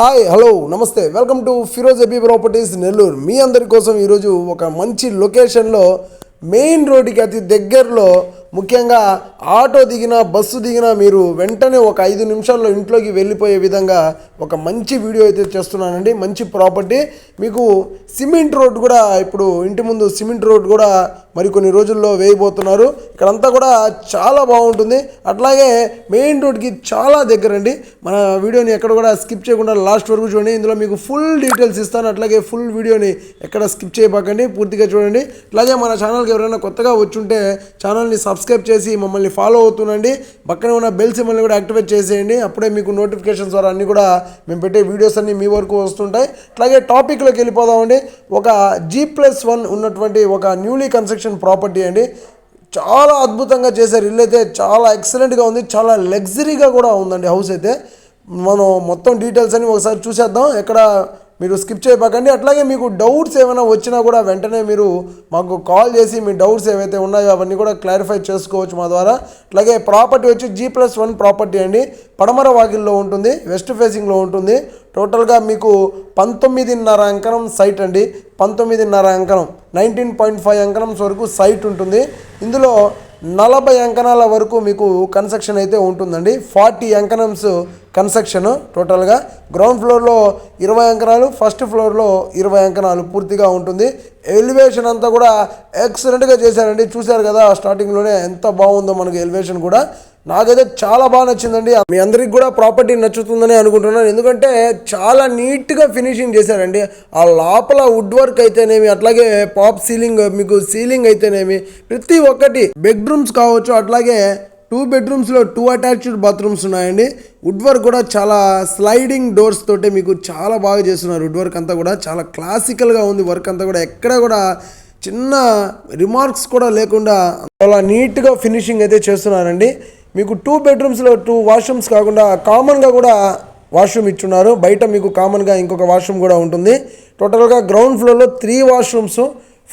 Hi hello నమస్తే. Welcome to Firoz AB properties Nellore మీ అందరి కోసం ఈరోజు ఒక మంచి లొకేషన్లో మెయిన్ రోడ్డుకి అతి దగ్గరలో ముఖ్యంగా ఆటో దిగినా బస్సు దిగినా మీరు వెంటనే ఒక ఐదు నిమిషాల్లో ఇంట్లోకి వెళ్ళిపోయే విధంగా ఒక మంచి వీడియో అయితే చేస్తున్నానండి. మంచి ప్రాపర్టీ. మీకు సిమెంట్ రోడ్ కూడా ఇప్పుడు ఇంటి ముందు సిమెంట్ రోడ్ కూడా మరి కొన్ని రోజుల్లో వేయబోతున్నారు. ఇక్కడంతా కూడా చాలా బాగుంటుంది. అట్లాగే మెయిన్ రోడ్కి చాలా దగ్గరండి. మన వీడియోని ఎక్కడ కూడా స్కిప్ చేయకుండా లాస్ట్ వరకు చూడండి. ఇందులో మీకు ఫుల్ డీటెయిల్స్ ఇస్తాను. అట్లాగే ఫుల్ వీడియోని ఎక్కడ స్కిప్ చేయబాకండి. పూర్తిగా చూడండి. అట్లాగే మన ఛానల్కి ఎవరైనా కొత్తగా వచ్చుంటే ఛానల్ని సబ్స్క్రైబ్ చేసి మమ్మల్ని ఫాలో అవుతుండండి. పక్కనే ఉన్న బెల్ సింబల్ని కూడా యాక్టివేట్ చేసేయండి. అప్పుడే మీకు నోటిఫికేషన్స్ ద్వారా అన్నీ కూడా మేము పెట్టే వీడియోస్ అన్నీ మీ వరకు వస్తుంటాయి. అట్లాగే టాపిక్లోకి వెళ్ళిపోదామండి. ఒక జీ ప్లస్ వన్ ఉన్నటువంటి ఒక న్యూలీ కన్స్ట్రక్షన్ ప్రాపర్టీ అండి. చాలా అద్భుతంగా చేశారు. ఇల్లు అయితే చాలా ఎక్సలెంట్గా ఉంది. చాలా లగ్జరీగా కూడా ఉందండి. హౌస్ అయితే. మనం మొత్తం డీటెయిల్స్ అని ఒకసారి చూసేద్దాం. ఎక్కడ మీరు స్కిప్ చేయబాకండి. అట్లాగే మీకు డౌట్స్ ఏమైనా వచ్చినా కూడా వెంటనే మీరు మాకు కాల్ చేసి మీ డౌట్స్ ఏవైతే ఉన్నాయో అవన్నీ కూడా క్లారిఫై చేసుకోవచ్చు మా ద్వారా. అట్లాగే ప్రాపర్టీ వచ్చి జీ ప్లస్ వన్ ప్రాపర్టీ అండి. పడమర వాకిల్లో ఉంటుంది వెస్ట్ ఫేసింగ్లో ఉంటుంది. టోటల్గా మీకు పంతొమ్మిదిన్నర అంకణం సైట్ అండి. పంతొమ్మిదిన్నర అంకణం నైన్టీన్ పాయింట్ ఫైవ్ అంకణంస్ వరకు సైట్ ఉంటుంది. ఇందులో నలభై అంకణాల వరకు మీకు కన్స్ట్రక్షన్ అయితే ఉంటుందండి. ఫార్టీ అంకణంస్ కన్స్ట్రక్షన్ టోటల్గా గ్రౌండ్ ఫ్లోర్లో ఇరవై అంకణాలు ఫస్ట్ ఫ్లోర్లో ఇరవై అంకణాలు పూర్తిగా ఉంటుంది. ఎలివేషన్ అంతా కూడా ఎక్సలెంట్గా చేశారండి. చూశారు కదా స్టార్టింగ్లోనే ఎంత బాగుందో మనకి ఎలివేషన్ కూడా. నాకైతే చాలా బాగా నచ్చిందండి. మీ అందరికి కూడా ప్రాపర్టీ నచ్చుతుందని అనుకుంటున్నాను. ఎందుకంటే చాలా నీట్గా ఫినిషింగ్ చేశారండి. ఆ లోపల వుడ్ వర్క్ అయితేనేమి అట్లాగే పాప్ సీలింగ్ మీకు సీలింగ్ అయితేనేమి ప్రతి ఒక్కటి బెడ్రూమ్స్ కావచ్చు అట్లాగే టూ బెడ్రూమ్స్లో టూ అటాచ్డ్ బాత్రూమ్స్ ఉన్నాయండి. వుడ్ వర్క్ కూడా చాలా స్లైడింగ్ డోర్స్ తోటి మీకు చాలా బాగా చేస్తున్నారు. వుడ్ వర్క్ అంతా కూడా చాలా క్లాసికల్గా ఉంది. వర్క్ అంతా కూడా ఎక్కడ కూడా చిన్న రిమార్క్స్ కూడా లేకుండా చాలా నీట్గా ఫినిషింగ్ అయితే చేస్తున్నారండి. మీకు టూ బెడ్రూమ్స్లో టూ వాష్రూమ్స్ కాకుండా కామన్గా కూడా వాష్రూమ్ ఇచ్చున్నారు. బయట మీకు కామన్గా ఇంకొక వాష్రూమ్ కూడా ఉంటుంది. టోటల్గా గ్రౌండ్ ఫ్లోర్లో త్రీ వాష్రూమ్స్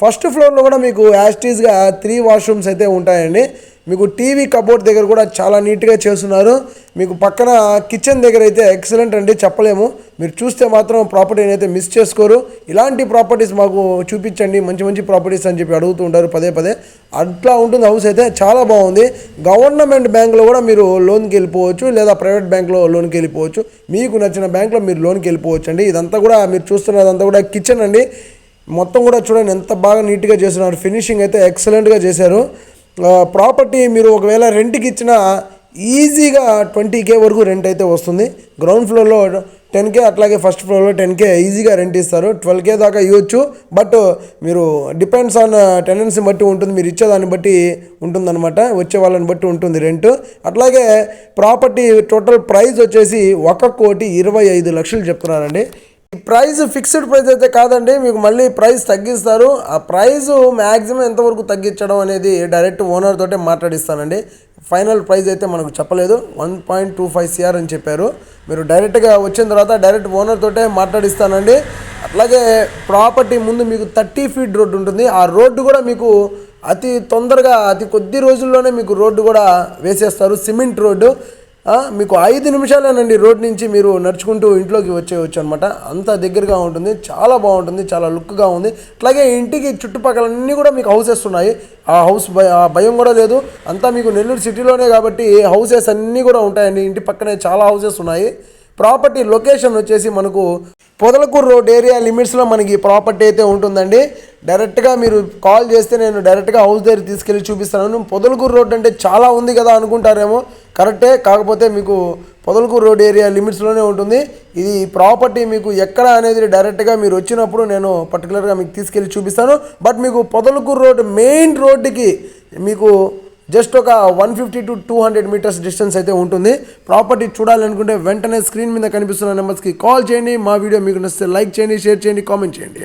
ఫస్ట్ ఫ్లోర్లో కూడా మీకు యాస్టీస్గా త్రీ వాష్రూమ్స్ అయితే ఉంటాయండి. మీకు టీవీ కబోర్డ్ దగ్గర కూడా చాలా నీట్గా చేస్తున్నారు. మీకు పక్కన కిచెన్ దగ్గర అయితే ఎక్సలెంట్ అండి చెప్పలేము. మీరు చూస్తే మాత్రం ప్రాపర్టీని అయితే మిస్ చేసుకోరు. ఇలాంటి ప్రాపర్టీస్ మాకు చూపించండి మంచి మంచి ప్రాపర్టీస్ అని చెప్పి అడుగుతూ ఉంటారు పదే పదే. అట్లా ఉంటుంది హౌస్ అయితే చాలా బాగుంది. గవర్నమెంట్ బ్యాంక్లో కూడా మీరు లోన్కి వెళ్ళిపోవచ్చు లేదా ప్రైవేట్ బ్యాంక్లో లోన్కి వెళ్ళిపోవచ్చు. మీకు నచ్చిన బ్యాంక్లో మీరు లోన్కి వెళ్ళిపోవచ్చు అండి ఇదంతా కూడా మీరు చూస్తున్నదంతా కూడా కిచెన్ అండి. మొత్తం కూడా చూడండి ఎంత బాగా నీట్గా చేస్తున్నారు. ఫినిషింగ్ అయితే ఎక్సలెంట్గా చేశారు. ప్రాపర్టీ మీరు ఒకవేళ రెంట్కి ఇచ్చినా ఈజీగా ట్వంటీ కే వరకు రెంట్ అయితే వస్తుంది. గ్రౌండ్ ఫ్లోర్లో టెన్ కే అట్లాగే ఫస్ట్ ఫ్లోర్లో టెన్ కే ఈజీగా రెంట్ ఇస్తారు. ట్వెల్వ్ కే దాకా ఇవ్వచ్చు. బట్ మీరు డిపెండ్స్ ఆన్ టెనెన్సీ బట్టి ఉంటుంది. మీరు ఇచ్చేదాన్ని బట్టి ఉంటుందన్నమాట. వచ్చే వాళ్ళని బట్టి ఉంటుంది రెంట్ అట్లాగే ప్రాపర్టీ టోటల్ ప్రైస్ వచ్చేసి ఒక కోటి ఇరవై ఐదు లక్షలు చెప్తున్నారండి. ప్రైస్ ఫిక్స్డ్ ప్రైస్ అయితే కాదండి మీకు మళ్ళీ ప్రైస్ తగ్గిస్తారు. ఆ ప్రైస్ మ్యాక్సిమం ఎంతవరకు తగ్గించడం అనేది డైరెక్ట్ ఓనర్ తోటే మాట్లాడిస్తానండి. ఫైనల్ ప్రైస్ అయితే మనకు చెప్పలేదు. One point two five CR అని చెప్పారు. మీరు డైరెక్ట్గా వచ్చిన తర్వాత డైరెక్ట్ ఓనర్ తోటే మాట్లాడిస్తానండి. అట్లాగే ప్రాపర్టీ ముందు మీకు థర్టీ ఫీట్ రోడ్డు ఉంటుంది. ఆ రోడ్డు కూడా మీకు అతి తొందరగా అతి కొద్ది రోజుల్లోనే మీకు రోడ్డు కూడా వేసేస్తారు. Cement road. మీకు ఐదు నిమిషాలేనండి రోడ్ నుంచి మీరు నడుచుకుంటూ ఇంట్లోకి వచ్చేయచ్చు అనమాట అంత దగ్గరగా ఉంటుంది. చాలా బాగుంటుంది. చాలా లుక్గా ఉంది. అట్లాగే ఇంటికి చుట్టుపక్కల అన్నీ కూడా మీకు హౌసెస్ ఉన్నాయి. ఆ హౌస్ భయ ఆ భయం కూడా లేదు. అంతా మీకు నెల్లూరు సిటీలోనే కాబట్టి హౌసెస్ అన్నీ కూడా ఉంటాయండి. ఇంటి పక్కనే చాలా హౌసెస్ ఉన్నాయి. ప్రాపర్టీ లొకేషన్ వచ్చేసి మనకు పొదలకూరు రోడ్ ఏరియా లిమిట్స్లో మనకి ప్రాపర్టీ అయితే ఉంటుందండి. డైరెక్ట్గా మీరు కాల్ చేస్తే నేను డైరెక్ట్గా హౌస్ దగ్గర తీసుకెళ్ళి చూపిస్తాను. పొదలకూరు రోడ్ అంటే చాలా ఉంది కదా అనుకుంటారేమో. కరెక్టే కాకపోతే మీకు పొదలకూరు రోడ్ ఏరియా లిమిట్స్లోనే ఉంటుంది. ఇది ప్రాపర్టీ మీకు ఎక్కడ అనేది డైరెక్ట్గా మీరు వచ్చినప్పుడు నేను పర్టికులర్గా మీకు తీసుకెళ్ళి చూపిస్తాను. బట్ మీకు పొదలకూరు రోడ్ మెయిన్ రోడ్డుకి మీకు జస్ట్ ఒక one fifty to two hundred metres distance అయితే ఉంటుంది. ప్రాపర్టీ చూడాలనుకుంటే వెంటనే స్క్రీన్ మీద కనిపిస్తున్న నెంబర్స్కి కాల్ చేయండి. మా వీడియో మీకు నచ్చితే లైక్ చేయండి షేర్ చేయండి కామెంట్ చేయండి.